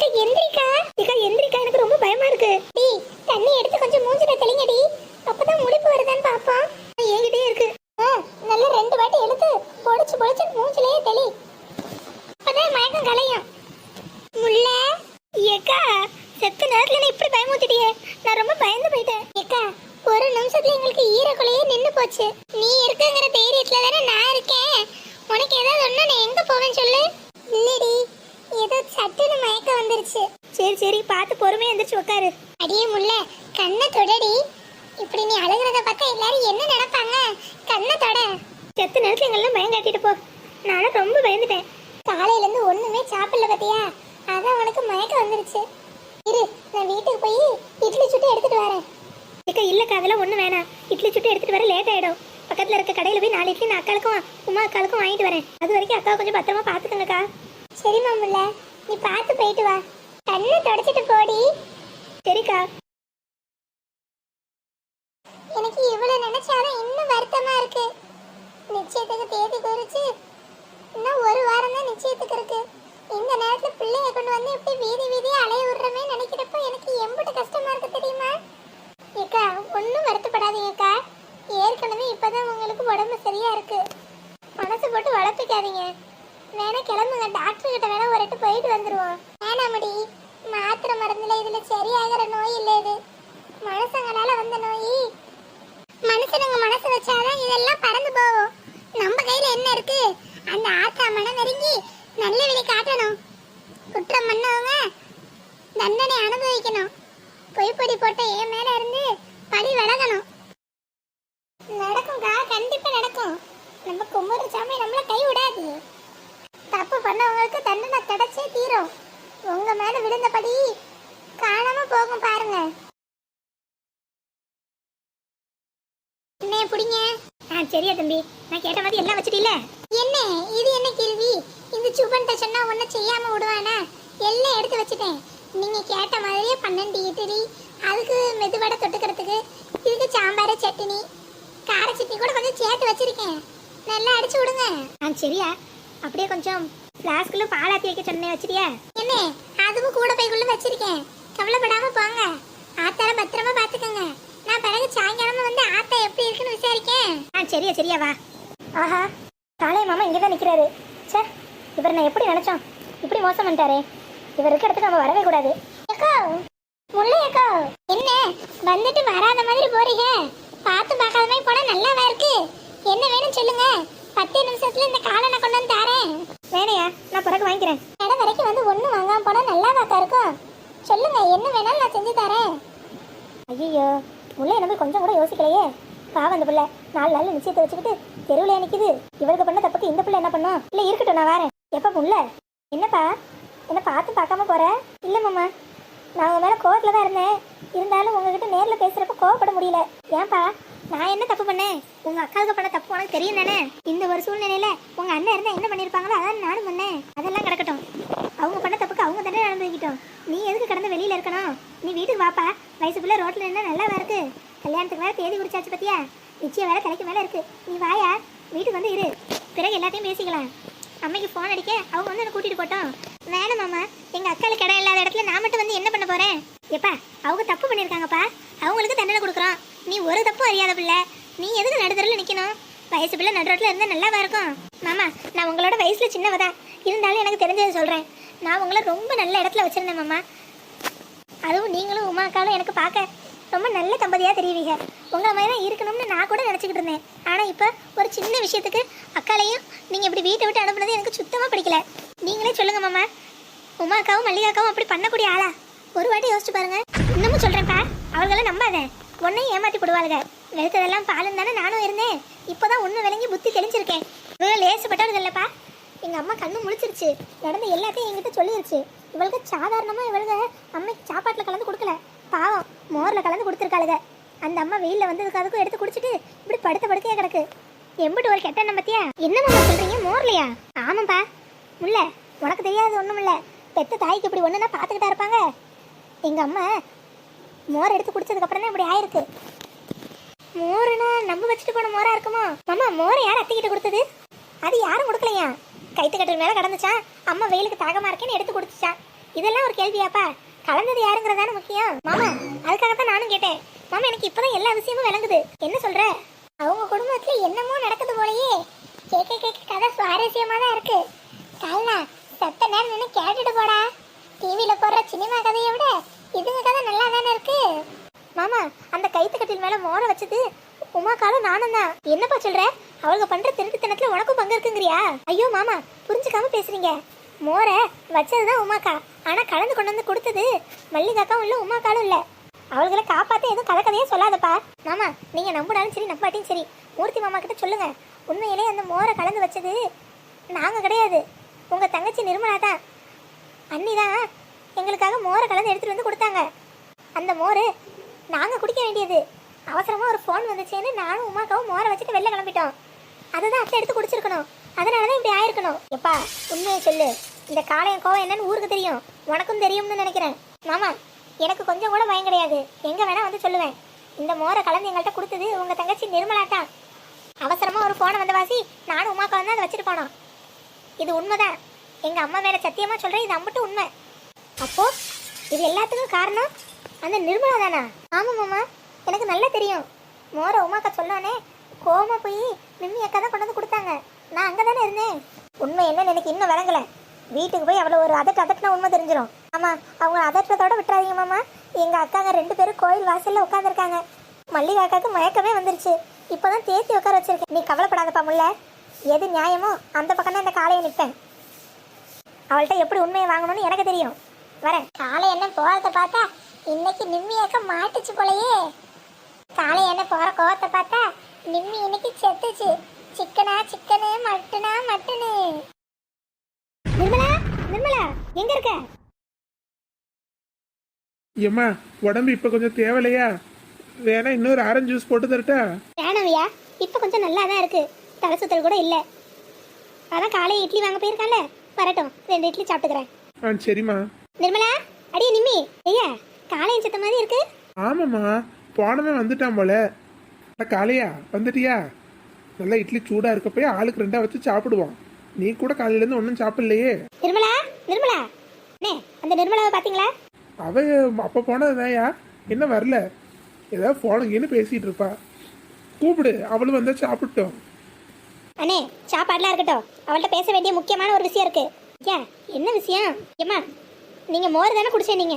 அக்கா எந்திரிக்கா. ஏக்கா எந்திரிக்கா எனக்கு ரொம்ப பயமா இருக்கு. டி தண்ணி எடுத்து கொஞ்சம் மூஞ்சில தெளிங்கடி. அப்பதான் முடிப்பு வருதான்னு பாப்போம் என்கிட்டயே இருக்கு. ஆ, நல்லா ரெண்டு வாட்டி எடுத்து பொடிச்சு பொடிச்சு மூஞ்சிலேயே தெளி. அப்பதான் மயக்கம் கலையும். முல்ல ஏக்கா செத்த நேரத்துல நீ இப்படி பயமுத்திட்டியே நான் ரொம்ப பயந்து போயிட்டேன். ஏக்கா ஒரு நிமிஷத்துல எங்களுக்கு ஈரக்குலையே நின்னு போச்சு. நீ இருக்குங்கிற தைரியத்துல தானே நான் இருக்கேன். உனக்கு ஏதாவது ஒண்ணு நான் எங்க போவேன் சொல்லு? இல்லடி. மயக்கம் சரி சரி பார்த்து பொறுமையா எந்திரிச்சு உட்காரு. அடியே முல்ல கண்ணை தொடடி. இப்படி நீ அழுகிறத பார்த்தா எல்லாரும் என்ன நினைப்பாங்க? கண்ணை தொட. செத்த நேரத்துல எங்கெல்லாம் பயம் காட்டிட்டு போ. நானும் ரொம்ப பயந்துட்டேன். காலையில இருந்து ஒண்ணுமே சாப்பிடல பாத்தியா? அதான் உனக்கு மயக்கம் வந்துருச்சு. இரு நான் வீட்டுக்கு போய் இட்லி சுட்டு எடுத்துட்டு வரேன். ஏக்கா இல்லக்கா அதெல்லாம் ஒண்ணு வேணாம். இட்லி சுட்டு எடுத்துட்டு வர லேட் ஆயிடும். பக்கத்துல இருக்க கடையில போய் நாலு இட்லி நான் அக்காளுக்கும் உமா அக்காளுக்கும் வாங்கிட்டு வரேன். அது வரைக்கும் அக்கா கொஞ்சம் பத்திரமா பாத்துக்கங்கக்கா சரி மாமுல்ல. நீ பார்த்து போயிட்டு வா. கண்ணை தொடச்சிட்டு போடி. சரிக்கா எனக்கு இவ்வளவு நினைச்சாலும் இன்னும் வருத்தமா இருக்கு. நிச்சயத்துக்கு தேதி குறிச்சு இன்னும் ஒரு வாரம் தான் நிச்சயத்துக்கு இருக்கு. இந்த நேரத்துல பிள்ளைய கொண்டு வந்து இப்படி வீதி வீதி அலைய விடுறமே நினைக்கிறப்போ எனக்கு எம்பிட்டு கஷ்டமா இருக்கு தெரியுமா? ஏக்கா ஒன்றும் வருத்தப்படாதீங்கக்கா ஏற்கனவே இப்பதான் உங்களுக்கு உடம்பு சரியா இருக்கு. மனசு போட்டு வளர்த்துக்காதீங்க வேணா கிளம்புங்க. டாக்டர் கிட்ட வேணா ஒரு எட்டு போயிட்டு வந்துருவோம். வேணாமடி மாத்திரை மருந்துல இதுல சரியாகிற நோய் இல்லை இது. மனுஷங்களால வந்த நோய். மனுஷனுங்க மனசு வச்சாதான் இதெல்லாம் பறந்து போகும். நம்ம கையில என்ன இருக்கு? அந்த ஆத்தா மனம் நெருங்கி நல்ல விலை காட்டணும். குற்றம் பண்ணவங்க தண்டனை அனுபவிக்கணும். பொய்ப்பொடி போட்ட என் மேல இருந்து பழி விலகணும். நடக்கும்க்கா கண்டிப்பா நடக்கும். நம்ம கும்பிடுற சாமி நம்மள கை விடாது தப்பு பண்ணவங்களுக்கு தண்டனை கிடைச்சே தீரும். உங்க மேல விழுந்தபடி காணாம போகும் பாருங்க. என்ன புடிங்க. ஆ சரியா தம்பி. நான் கேட்ட மாதிரி எல்லாம் வச்சிட்டீல என்ன? இது என்ன கேள்வி? இந்த சுபன்ட்ட சொன்னா ஒன்ன செய்யாம விடுவானா? எல்லாம் எடுத்து வச்சிட்டேன். நீங்க கேட்ட மாதிரியே பன்னெண்டு இட்லி அதுக்கு மெதுவடை தொட்டுக்கிறதுக்கு இதுக்கு சாம்பார் சட்னி கார சட்னி கூட கொஞ்சம் சேர்த்து வச்சிருக்கேன். நல்லா அடிச்சு விடுங்க. ஆ சரியா. அப்படியே கொஞ்சம் ஃப்ளாஸ்க்ல பால் ஆத்தி வைக்க சொன்னே வச்சிருக்கியா என்ன? அதுவும் கூட பைக்குள்ள வச்சிருக்கேன். கவலைப்படாம போங்க. ஆத்தால பத்திரமா பாத்துக்கோங்க நான் பிறகு சாயங்காலமா வந்து ஆத்தா எப்படி இருக்குன்னு விசாரிக்கேன். ஆ சரியா சரியா வா. ஆஹா காளைய மாமா இங்கே தான் நிற்கிறாரு ச்சே இவர் நான் எப்படி நினைச்சோம்? இப்படி மோசம் பண்ணிட்டாரே. இவர் இருக்க இடத்துக்கு நம்ம வரவே கூடாது. ஏக்கோ முல்லை ஏக்கோ. என்ன? வந்துட்டு வராத மாதிரி போறீங்க. பார்த்து பார்க்காத மாதிரி போனா நல்லாவா இருக்கு? என்ன வேணும் சொல்லுங்க. பத்து நிமிஷத்துல இந்த காலை நான் கொண்டு வந்து தரேன். வேணையா? நான் பிறகு வாங்கிக்கிறேன். இடம் வரைக்கும் வந்து ஒன்றும் வாங்காம போனா நல்லாவாக்கா இருக்கும். சொல்லுங்க என்ன வேணாலும் நான் செஞ்சு தரேன். ஐயோ முல்லை என்ன கொஞ்சம் கூட யோசிக்கலையே. பாவம் அந்த பிள்ளை. நாலு நாள் நிச்சயத்தை வச்சுக்கிட்டு தெருவில் நிக்குது. இவருக்கு பண்ண தப்புக்கு இந்த பிள்ளை என்ன பண்ணும்? இல்ல இருக்கட்டும் நான் வரேன். எப்ப முல்ல என்னப்பா? என்ன பார்த்து பார்க்காம போற? இல்ல மாமா. நான் உங்க மேல கோவத்துல தான் இருந்தேன். இருந்தாலும் உங்ககிட்ட நேர்ல பேசுறப்ப கோவப்பட முடியல. ஏன்பா? நான் என்ன தப்பு பண்ணேன்? உங்க அக்காவுக்கு பண்ண தப்பு உனக்கு தெரியும் தானே? இந்த ஒரு சூழ்நிலையில உங்க அண்ணன் இருந்தா என்ன பண்ணிருப்பாங்களோ அதான் நானும் பண்ணேன். அதெல்லாம் கிடக்கட்டும். அவங்க பண்ண தப்புக்கு அவங்க தானே நடந்துக்கிட்டோம். நீ எதுக்கு கடந்து வெளியில இருக்கணும்? நீ வீட்டுக்கு வாப்பா. வயசு பிள்ளை ரோட்ல என்ன நல்லா இருக்கு? கல்யாணத்துக்கு வேற தேதி குடிச்சாச்சு பத்தியா? நிச்சயம் வேற தலைக்கு மேல இருக்கு. நீ வாயா? வீட்டுக்கு வந்து இரு. பிறகு எல்லாத்தையும் பேசிக்கலாம். அம்மைக்கு ஃபோன் அடிக்க அவங்க வந்து என்ன கூட்டிட்டு போட்டோம் வேணாம் மாமா. எங்க அக்காளுக்கு இடம் இல்லாத இடத்துல நான் மட்டும் வந்து என்ன பண்ண போறேன்? எப்பா அவங்க தப்பு பண்ணிருக்காங்கப்பா அவங்களுக்கு தண்டனை கொடுக்குறோம். நீ ஒரு தப்பும் அறியாத பிள்ளை. நீ எதுக்கு நடுத்தரில் நிக்கணும்? வயசு பிள்ளை நடுரோட்டில் இருந்தால் நல்லாவா இருக்கும்? மாமா நான் உங்களோட வயசில் சின்னவ தான் இருந்தாலும் எனக்கு தெரிஞ்சதை சொல்கிறேன் நான் உங்களை ரொம்ப நல்ல இடத்துல வச்சுருந்தேன் மாமா. அதுவும் நீங்களும் உமா அக்காவும் எனக்கு பார்க்க ரொம்ப நல்ல தம்பதியாக தெரியுவீங்க. உங்களை மாதிரி தான் இருக்கணும்னு நான் கூட நினச்சிக்கிட்டு இருந்தேன். ஆனால் இப்போ ஒரு சின்ன விஷயத்துக்கு அக்காலையும் நீங்கள் இப்படி வீட்டை விட்டு அனுப்புனது எனக்கு சுத்தமாக பிடிக்கல. நீங்களே சொல்லுங்கள் மாமா. உமா அக்காவும் மல்லிகா அக்காவும் அப்படி பண்ணக்கூடிய ஆளா? ஒரு வாட்டி யோசிச்சு பாருங்க. இன்னமும் சொல்கிறேன்ப்பா அவர்களை நம்பாதேன் உன்னை ஏமாத்தி போடுவாளுங்க வெளுத்ததெல்லாம் பாலும் தானே நானும் இருந்தேன். இப்போதான் ஒன்று விளங்கி புத்தி தெளிஞ்சிருக்கேன். இவங்க லேசுப்பட்டவர் இல்லைப்பா எங்க அம்மா கண்ணு முழிச்சிருச்சு. நடந்த எல்லாத்தையும் எங்கிட்ட சொல்லிருச்சு. இவளுக்கு சாதாரணமா இவளுக்கு அம்மைக்கு சாப்பாட்டுல கலந்து கொடுக்கல. பாவம் மோர்ல கலந்து கொடுத்துருக்காளுங்க அந்த அம்மா வெயில்ல வந்ததுக்கு அதுக்கும் எடுத்து குடிச்சிட்டு இப்படி படுத்த படுக்கையா கிடக்கு. எம்பிட்டு ஒரு கெட்ட எண்ணம் பத்தியா? என்ன மாமா சொல்றீங்க? மோர்லையா? ஆமாப்பா முல்ல உனக்கு தெரியாது ஒண்ணும் இல்ல பெத்த தாய்க்கு இப்படி ஒண்ணுன்னா பாத்துக்கிட்டா இருப்பாங்க. எங்க அம்மா மோர் எடுத்து குடிச்சதுக்கு அப்புறம் தான் இப்படி ஆயிருக்கு. மோருனா நம்ம வச்சுட்டு போன மோரா இருக்குமா? மாமா மோரை யார் அத்திக்கிட்டு கொடுத்தது? அது யாரும் கொடுக்கலையா? கைத்து கட்டுற மேல கடந்துச்சா? அம்மா வெயிலுக்கு தாகமா இருக்கேன்னு எடுத்து கொடுத்துச்சா இதெல்லாம் ஒரு கேள்வியாப்பா. கலந்தது யாருங்கிறதான முக்கியம். மாமா அதுக்காக தான் நானும் கேட்டேன். மாமா எனக்கு இப்பதான் எல்லா விஷயமும் விளங்குது. என்ன சொல்ற? அவங்க குடும்பத்துல என்னமோ நடக்குது போலயே. கேட்க கேட்க கதை சுவாரஸ்யமா தான் இருக்கு. கல்னா சத்த நேரம் நின்று கேட்டுட்டு போடா. டிவியில போடுற சினிமா கதையை விட இதுங்க கதை நல்லா தானே இருக்கு? மாமா அந்த கைத்துக்கட்டில் மேல மோர வச்சது உமாக்காலும் நானும் தான். என்னப்பா சொல்ற? அவங்க பண்ற திருட்டுத்தனத்துல உனக்கும் பங்கு இருக்குங்கிறியா? ஐயோ மாமா புரிஞ்சுக்காம பேசுறீங்க. மோரை வச்சதுதான் உமாக்கா. ஆனா கலந்து கொண்டு வந்து கொடுத்தது மல்லிகாக்காவும் இல்ல உமாக்காலும் இல்ல. அவள்களை காப்பாத்த எதுவும் கதை கதையே சொல்லாதப்பா. மாமா நீங்க நம்பினாலும் சரி நம்பாட்டியும் சரி. மூர்த்தி மாமா கிட்ட சொல்லுங்க. உண்மையிலே அந்த மோரை கலந்து வச்சது நாங்க கிடையாது. உங்க தங்கச்சி நிர்மலா தான். அண்ணி தான் எங்களுக்காக மோரை கலந்து எடுத்துட்டு வந்து கொடுத்தாங்க. அந்த மோர் நாங்கள் குடிக்க வேண்டியது. அவசரமாக ஒரு ஃபோன் வந்துச்சேன்னு நானும் உமாக்காவும் மோரை வச்சுட்டு வெளில கிளம்பிட்டோம். அதுதான் அத்தை எடுத்து குடிச்சிருக்கணும். அதனால தான் இப்படி ஆயிருக்கணும். எப்பா உண்மையை சொல்லு. இந்த காளையன் கோவம் என்னன்னு ஊருக்கு தெரியும். உனக்கும் தெரியும்னு நினைக்கிறேன். மாமா எனக்கு கொஞ்சம் கூட பயம் கிடையாது. எங்கே வேணால் வந்து சொல்லுவேன். இந்த மோரை கலந்து எங்கள்கிட்ட கொடுத்தது உங்கள் தங்கச்சி நிர்மலாட்டான் அவசரமாக ஒரு ஃபோனை வந்த வாசி நானும் உமாக்கா வந்து அதை வச்சுட்டு போனோம். இது உண்மைதான். எங்கள் அம்மா மேல சத்தியமாக சொல்கிறேன் இது அம்மட்டும் உண்மை. அப்போ இது எல்லாத்துக்கும் காரணம் அந்த நிர்மலா தானா? ஆமா மாமா. எனக்கு நல்லா தெரியும். மோர உமாக்கா சொல்லானே கோமா போய் மிம்மி அக்கா தான் கொண்டு வந்து கொடுத்தாங்க. நான் அங்கே தானே இருந்தேன். உண்மை என்னன்னு எனக்கு இன்னும் விளங்கல. வீட்டுக்கு போய் அவ்வளோ ஒரு அதட்டு அதட்டின உண்மை தெரிஞ்சிடும் ஆமா அவங்க அதட்டத்தோட விட்டுறாதீங்க மாமா. எங்கள் அக்காங்க ரெண்டு பேரும் கோயில் வாசலில் உட்காந்துருக்காங்க மல்லிகா அக்காவுக்கு மயக்கமே வந்துருச்சு. இப்போ தான் தேத்தி உட்கார வச்சிருக்கேன். நீ கவலைப்படாதப்பா முல்ல. எது நியாயமோ அந்த பக்கம் தான் இந்த காலையை நிற்பேன் அவள்கிட்ட எப்படி உண்மையை வாங்கணும்னு எனக்கு தெரியும். வரேன் காலை என்ன போறத பார்த்தா இன்னைக்கு நிம்மியாக்க மாட்டுச்சு போலயே. காலை என்ன போற கோவத்தை பார்த்தா நிம்மி இன்னைக்கு செத்துச்சு. சிக்கனா சிக்கனு மட்டனா மட்டனு. நிர்மலா நிர்மலா எங்க இருக்க? ஏம்மா உடம்பு இப்போ கொஞ்சம் தேவையில்லையா வேணா இன்னொரு ஆரஞ்சு ஜூஸ் போட்டு தரட்டா? வேணாவியா இப்ப கொஞ்சம் நல்லா தான் இருக்கு. தலை சுத்தல் கூட இல்ல. அதான் காலையில் இட்லி வாங்க போயிருக்கான்ல. வரட்டும் ரெண்டு இட்லி சாப்பிட்டுக்கிறேன். ஆ சரிம்மா. நிர்மலா அடியே நிம்மி. ஐயா காலையின் சத்த மாதிரி இருக்கு. ஆமாம்மா போனவே வந்துட்டான் போல. அட காளையா வந்துட்டியா? நல்லா இட்லி சூடாக இருக்கப்போ ஆளுக்கு ரெண்டா வச்சு சாப்பிடுவோம். நீ கூட காலையிலேருந்து ஒன்றும் சாப்பிடலையே. நிர்மலா நிர்மலா. அண்ணே அந்த நிர்மலாவை பாத்தீங்களா? அவ அப்போ போனதுதான்யா. என்ன வரல? ஏதாவது போனங்கன்னு பேசிட்டு இருப்பா. கூப்பிடு அவளும் வந்தா சாப்பிட்டோம். அண்ணே சாப்பாடுலாம் இருக்கட்டும். அவள்கிட்ட பேச வேண்டிய முக்கியமான ஒரு விஷயம் இருக்கு. ஐயா என்ன விஷயம்? ஏம்மா நீங்க மோர் தானே குடிச்சே நீங்க?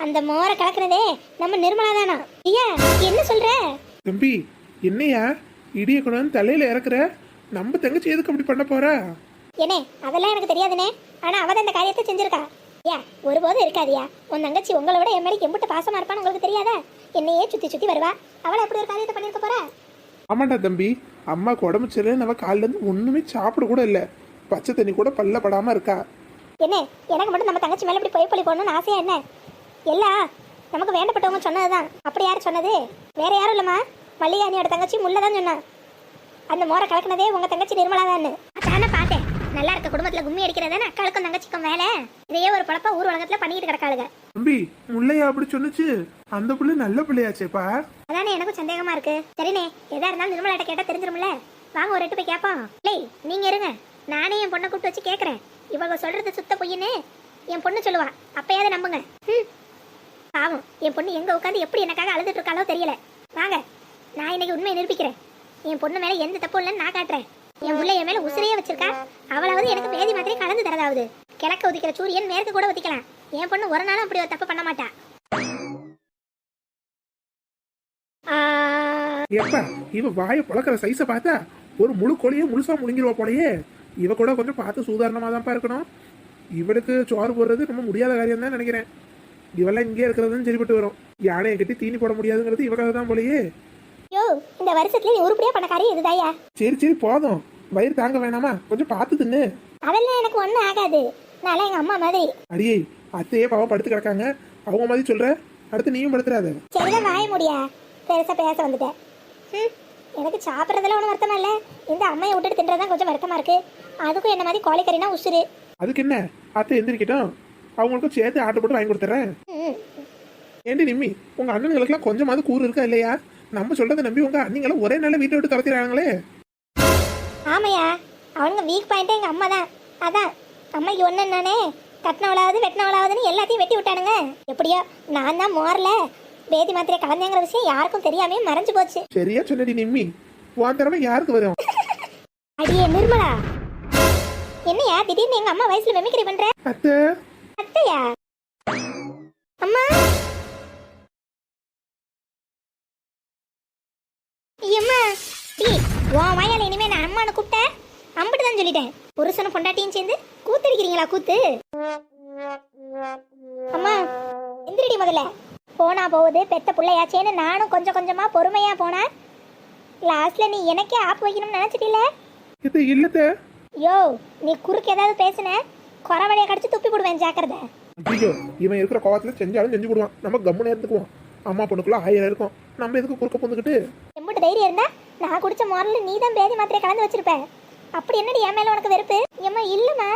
அந்த மோரை கலக்குறதே நம்ம நிர்மலா தானா? ஐயா என்ன சொல்ற? தம்பி என்னையா? இடிய கொண்டு வந்து தலையில இறக்குற? நம்ம தங்கச்சி எதுக்கு அப்படி பண்ண போறா? ஏனே அதெல்லாம் எனக்கு தெரியாதுனே. ஆனா அவ இந்த காரியத்தை செஞ்சிருக்கா. ஐயா ஒருபோதும் இருக்காதியா. உன் தங்கச்சி உங்களை விட என் மேலே எம்பிட்டு பாசமா இருப்பான்னு உங்களுக்கு தெரியாதா? என்னையே சுத்தி சுத்தி வருவா. அவளை அப்படி ஒரு காரியத்தை பண்ணிருக்க போறா? ஆமாண்டா தம்பி அம்மாக்கு உடம்பு சரியில்லை நம்ம காலில இருந்து ஒண்ணுமே சாப்பிட கூட இல்ல. பச்சை தண்ணி கூட பல்ல படாம இருக்கா. என்ன? எனக்கு மட்டும் நம்ம தங்கச்சி மேல இப்படி பொய் பழி போடணும்னு ஆசையா என்ன? எல்லாம் நமக்கு வேண்டப்பட்டவங்க சொன்னதுதான். அப்படி யார் சொன்னது? வேற யாரும் இல்லம்மா. மல்லிகாணியோட தங்கச்சி முல்லை தான் சொன்னா. அந்த மோரை கலக்குனதே உங்க தங்கச்சி நிர்மலா தான் அதான பார்த்தேன். நல்லா இருக்க குடும்பத்துல கும்மி அடிக்கிறதானே அக்காளுக்கும் தங்கச்சிக்கும் வேலை? இதையே ஒரு பழப்பா ஊர் உலகத்துல பண்ணிட்டு கிடக்காளுங்க. தம்பி முல்லையா அப்படி சொன்னுச்சு? அந்த பிள்ளை நல்ல பிள்ளையாச்சேப்பா அதானே எனக்கும் சந்தேகமா இருக்கு. சரிண்ணே எதா இருந்தாலும் நிர்மலாட்ட கேட்டா தெரிஞ்சிரும்ல. வாங்க ஒரு எட்டு போய் கேட்போம். இல்லை நீங்க இருங்க. நானே என் பொண்ணை கூப்பிட்டு வச்சு கேட்கறேன் இவங்க சொல்றது சுத்த பொய்யுன்னு என் பொண்ணு சொல்லுவா. அப்பயாவது நம்புங்க. ம் பாவம் என் பொண்ணு எங்க உட்காந்து எப்படி எனக்காக அழுதுட்டு இருக்காளோ தெரியல. வாங்க நான் இன்னைக்கு உண்மையை நிரூபிக்கிறேன். என் பொண்ணு மேல எந்த தப்பும் இல்லைன்னு நான் காட்டுறேன். என் பிள்ளை என் மேல உசிரையே வச்சிருக்கா. அவளாவது எனக்கு பேதி மாதிரி கலந்து தரதாவது. கிழக்க உதிக்கிற சூரியன் மேற்கு கூட உதிக்கலாம். என் பொண்ணு ஒரு நாளும் அப்படி ஒரு தப்பு பண்ண மாட்டா. ஆ, இவ வாய பழக்கிற சைஸ பார்த்தா ஒரு முழு கோழியே முழுசா முழுங்கிருவா போலயே. இவ கூட கொஞ்சம் பார்த்து சூதாரணமா தான்ப்பா இருக்கணும். இவளுக்கு சோறு போடுறது ரொம்ப முடியாத காரியம் தான் நினைக்கிறேன். இவெல்லாம் இங்கே இருக்கிறதும் சரிப்பட்டு வரும். யானையை கட்டி தீனி போட முடியாதுங்கிறது இவக்காக தான் போலயே. யோ இந்த வருஷத்துல நீ உருப்படியா பண்ண காரியம் இதுதாயா சரி சரி போதும். வயிறு தாங்க வேணாமா? கொஞ்சம் பார்த்து தின்னு. அதெல்லாம் எனக்கு ஒண்ணும் ஆகாது. நான் எங்க அம்மா மாதிரி. அடியே அத்தையே பாவம் படுத்து கிடக்காங்க. அவங்க மாதிரி சொல்ற? அடுத்து நீயும் படுத்துறாத. சரிதான் வாய முடியா? பெருசா பேச வந்துட்டேன். எனக்கு சாப்பிட்றதுல ஒன்றும் வருத்தமா இல்லை. இந்த அம்மையை விட்டுட்டு தின்றதான் கொஞ்சம் வருத்தமா இருக்கு. அதுக்கும் என்ன மாதிரி கோழிக்கறினா உசுரு அதுக்கு என்ன? அத்தை எந்திரிக்கட்டும். அவங்களுக்கும் சேர்த்து ஆட்டை போட்டு வாங்கி கொடுத்துறேன். ஏண்டி நிம்மி உங்க அண்ணனுங்களுக்குலாம் கொஞ்சமாவது கூறு இருக்கா இல்லையா? நம்ம சொல்றதை நம்பி உங்க அண்ணிங்களும் ஒரே நாள்ல வீட்டை விட்டு துரத்திடுறாங்களே. ஆமையா அவங்க வீக் பாயிண்ட்டே எங்க அம்மா தான். அதான் அம்மைக்கு ஒன்று நானே கட்டினவளாவது வெட்டினவளாவதுன்னு எல்லாத்தையும் வெட்டி விட்டானுங்க. எப்படியோ நான் தான் மோரல. பேதி மாத்திரை கலந்தேங்கிற விஷயம் யாருக்கும் தெரியாமே மறைஞ்சு போச்சு. சரியா சொன்னடி நிம்மி. உன் திறமை யாருக்கு வரும்? அடியே நிர்மலா. என்னையா? திடீர்னு எங்க அம்மா வயசுல மெமிக்ரி பண்ற? அத்தை. அத்தையா? அம்மா? அம்மா டி உன் வாயால இனிமே நான் அம்மானு கூப்பிட்டேன் அம்பிட்டு தான் சொல்லிட்டேன். புருஷனும் பொண்டாட்டியும் சேர்ந்து கூத்தடிக்கிறீங்களா கூத்து? அம்மா எந்திரடி முதல்ல. போனா போகுது பெத்த பிள்ளையாச்சேன்னு நானும் கொஞ்சம் கொஞ்சமா பொறுமையா போனா? லாஸ்ட்ல நீ எனக்கே ஆப்பு வைக்கணும்னு நினைச்சிட்டில இது இல்லத்த யோ நீ குறுக்கு ஏதாவது பேசுன? குறவழியை கடிச்சு துப்பி போடுவேன் ஜாக்கிரதை. ஐயோ இவன் இருக்கிற கோவத்துல செஞ்சாலும் செஞ்சு போடுவான். நம்ம கம்முன்னு இருந்துக்குவோம். அம்மா பொண்ணுக்குள்ள ஆயிரம் இருக்கும். நம்ம எதுக்கு குறுக்க புந்துக்கிட்டு எம்பிட்டு தைரியம் இருந்தா நான் குடிச்ச மாரல நீ தான் பேதி மாத்திரை கலந்து வச்சிருப்ப. அப்படி என்னடி என் மேல உனக்கு வெறுப்பு? ஏம்மா இல்லம்மா.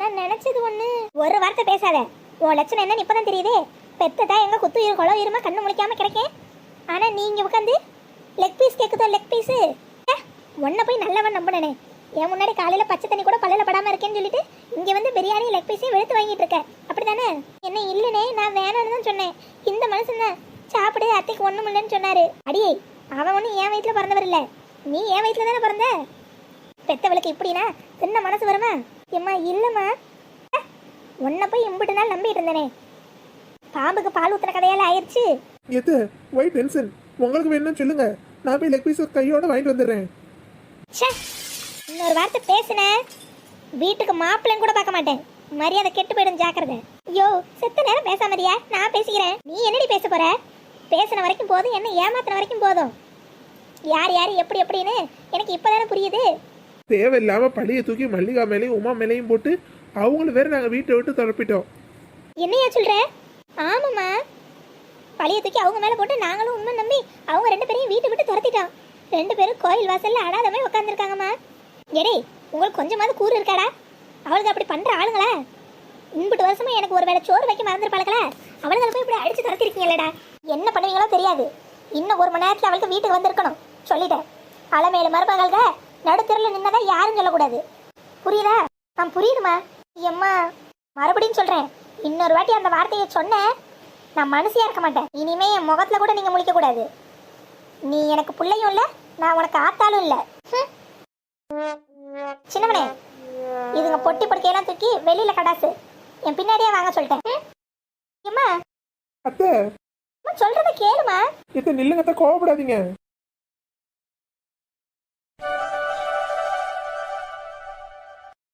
நான் நினைச்சது ஒண்ணு. ஒரு வார்த்தை பேசாத. உன் லட்சணம் என்னன்னு இப்பதான் தெரியுதே. பெத்ததா எங்க குத்து இரு குளம் இருமா கண்ணு முழிக்காம கிடைக்கேன்? ஆனா நீங்க உட்காந்து லெக் பீஸ் கேக்குதோ லெக் பீஸ் உன்னை போய் நல்லவன் நம்பினே என் முன்னாடி காலையில பச்சை தண்ணி கூட பல்லையில படாம இருக்கேன்னு சொல்லிட்டு இங்க வந்து பிரியாணி லெக் பீஸையும் வெளுத்து வாங்கிட்டு இருக்க. அப்படிதானே என்ன இல்லனே நான் வேணாம்னு தான் சொன்னேன். இந்த மனுஷன் தான் சாப்பிடு அத்தைக்கு ஒண்ணும் இல்லைன்னு சொன்னாரு. அடியே அவன் ஒன்றும் என் வயிற்றுல பிறந்தவர் இல்ல. நீ என் வயிற்றுல தானே பிறந்த? பெத்தவளுக்கு இப்படினா சின்ன மனசு வருமா? எம்மா இல்லம்மா. உன்னை போய் இம்பிட்டு நாள் நம்பிட்டு இருந்தேனே. பாம்புக்கு பால் ஊத்துன கதையால ஆயிடுச்சு எது? ஒய் டென்ஷன் உங்களுக்கு வேணும்னு சொல்லுங்க. நான் போய் லெக் பீஸ் கையோட வாங்கிட்டு வந்துடுறேன். ச்சே இன்னொரு வார்த்தை பேசுனேன் வீட்டுக்கு மாப்பிள்ளைன்னு கூட பார்க்க மாட்டேன். மரியாதை கெட்டு போயிடும் ஜாக்கிரதை. ஐயோ செத்த நேரம் பேசாமரியா நான் பேசிக்கிறேன். நீ என்னடி பேச போற? பேசின வரைக்கும் போதும் என்ன ஏமாத்தின வரைக்கும் போதும். யார் யார் எப்படி எப்படின்னு எனக்கு இப்போதானே புரியுது. தேவையில்லாம பழிய தூக்கி மல்லிகா மேலேயும் உமா மேலேயும் போட்டு அவங்கள வேற நாங்க வீட்டை விட்டு தரப்பிட்டோம். என்னையா சொல்ற? ஆமாம்மா. பழைய தூக்கி அவங்க மேல போட்டு நாங்களும் உண்மை நம்பி அவங்க ரெண்டு பேரையும் வீட்டை விட்டு துரத்திட்டோம். ரெண்டு பேரும் கோயில் வாசல்ல அடாத மாதிரி உட்காந்துருக்காங்கம்மா எடே உங்களுக்கு கொஞ்சமாவது கூறு இருக்காடா? அவளுக்கு அப்படி பண்ணுற ஆளுங்களா? இன்புட்டு வருஷமா எனக்கு ஒரு வேளை சோறு வைக்க மறந்துருப்பாளுங்களா அவளுங்களுக்கும் போய் இப்படி அடிச்சு துரத்திருக்கீங்களேடா என்ன பண்ணுவீங்களோ தெரியாது. இன்னும் ஒரு மணி நேரத்தில் அவளுக்கு வீட்டுக்கு வந்திருக்கணும். சொல்லிட்டேன். அலமேலு மருமகள்க நடுத்தரில் நின்னதா யாரும் சொல்லக்கூடாது. புரியுதா? ஆ புரியுதுமா எம்மா மறுபடியும் சொல்கிறேன் இன்னொரு வாட்டி அந்த வார்த்தையை சொன்னேன் நான் மனசியாக இருக்க மாட்டேன். இனிமே என் முகத்தில் கூட நீங்கள் முழிக்கக்கூடாது. நீ எனக்கு பிள்ளையும் இல்லை நான் உனக்கு ஆத்தாலும் இல்லை. சின்னவனே இதுங்க பொட்டி படுக்கையெல்லாம் தூக்கி வெளியில கடாசு. என் பின்னாடியே வாங்க சொல்லிட்டேன். எம்மா அத்தை. அம்மா சொல்றத கேளுமா எத்த நில்லுங்க அத்தை கோவப்படாதீங்க.